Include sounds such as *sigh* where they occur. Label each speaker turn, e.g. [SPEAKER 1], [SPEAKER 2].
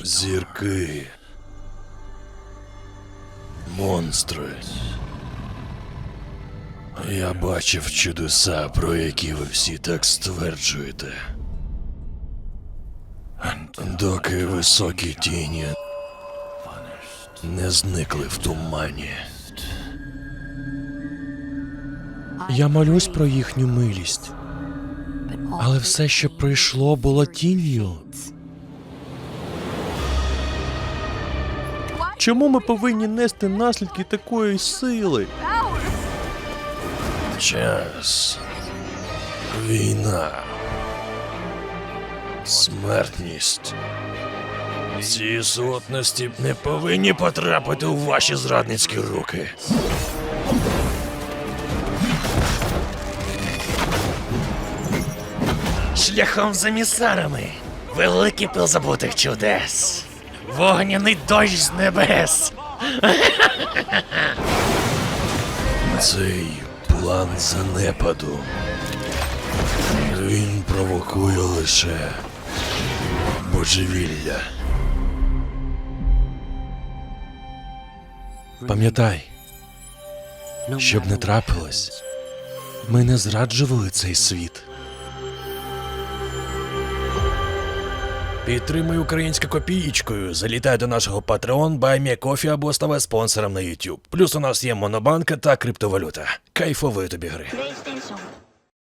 [SPEAKER 1] Зірки. Монстри. Я бачив чудеса, про які ви всі так стверджуєте. Доки високі тіні не зникли в тумані. Я молюсь про їхню милість, але все, що пройшло, було тінню. Чому ми повинні нести наслідки такої сили? Час. Війна. Смертність. Ці сутності не повинні потрапити у ваші зрадницькі руки.
[SPEAKER 2] Шляхом за місарами. Великий пил забутих чудес. Вогняний дощ з небес. *laughs*
[SPEAKER 1] Цей план занепаду. Він провокує лише божевілля. Пам'ятай, щоб не трапилось, ми не зраджували цей світ. Підтримуй українську копієчкою. Залітай до нашого Patreon, Кофі або ставай спонсором на YouTube. Плюс у нас є монобанка та криптовалюта. Кайфової тобі гри.